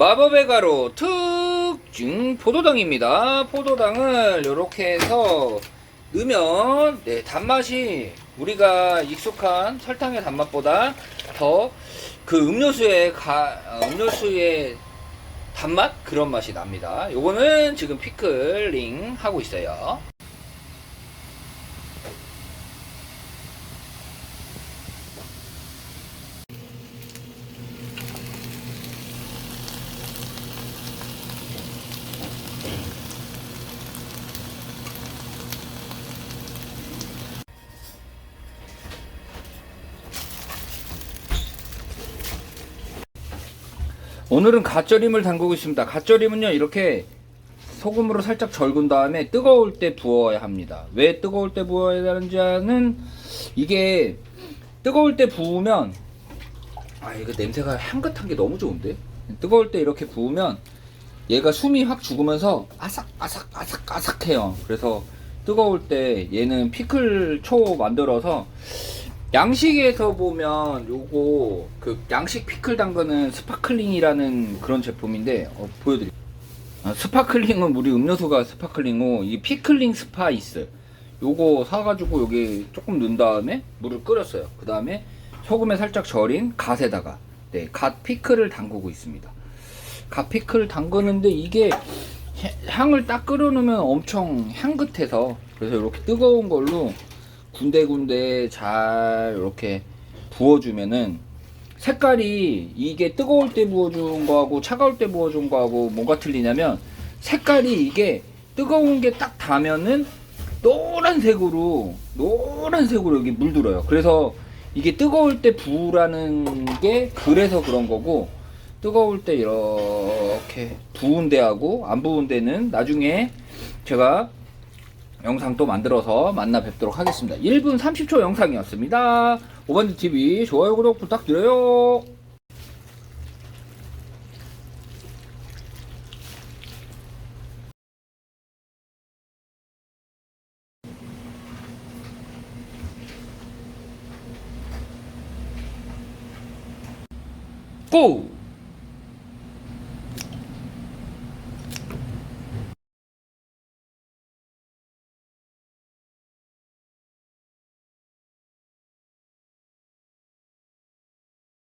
마법의 가루 특증 포도당입니다. 포도당을 이렇게 해서 넣으면 네, 단맛이 우리가 익숙한 설탕의 단맛보다 더 그 음료수의 가, 어, 음료수의 단맛 그런 맛이 납니다. 요거는 지금 피클링 하고 있어요. 오늘은 갓절임을 담그고 있습니다. 갓절임은요 이렇게 소금으로 살짝 절군 다음에 뜨거울 때 부어야 합니다. 왜 뜨거울 때 부어야 하는지는 이게 뜨거울 때 부으면 아 이거 냄새가 향긋한 게 너무 좋은데 뜨거울 때 이렇게 부으면 얘가 숨이 확 죽으면서 아삭 아삭 아삭 아삭해요. 그래서 뜨거울 때 얘는 피클 초 만들어서 양식에서 보면 요거 그 양식 피클 담그는 스파클링이라는 그런 제품인데 어, 보여드릴게요. 아, 스파클링은 우리 음료수가 스파클링이고 이 피클링 스파이스 요거 사가지고 여기 조금 넣은 다음에 물을 끓였어요. 그 다음에 소금에 살짝 절인 갓에다가 네, 갓 피클을 담그고 있습니다. 갓 피클 담그는데 이게 향- 향을 딱 끓여놓으면 엄청 향긋해서 그래서 이렇게 뜨거운 걸로 군데군데 잘 이렇게 부어주면은 색깔이 이게 뜨거울 때 부어준 거하고 차가울 때 부어준 거하고 뭐가 틀리냐면 색깔이 이게 뜨거운 게 딱 닿으면은 노란색으로 노란색으로 여기 물들어요. 그래서 이게 뜨거울 때 부으라는 게 그래서 그런 거고 뜨거울 때 이렇게 부은 데하고 안 부은 데는 나중에 제가 영상 또 만들어서 만나 뵙도록 하겠습니다. 1분 30초 영상이었습니다. 오반지 TV 좋아요 구독 부탁드려요. 고!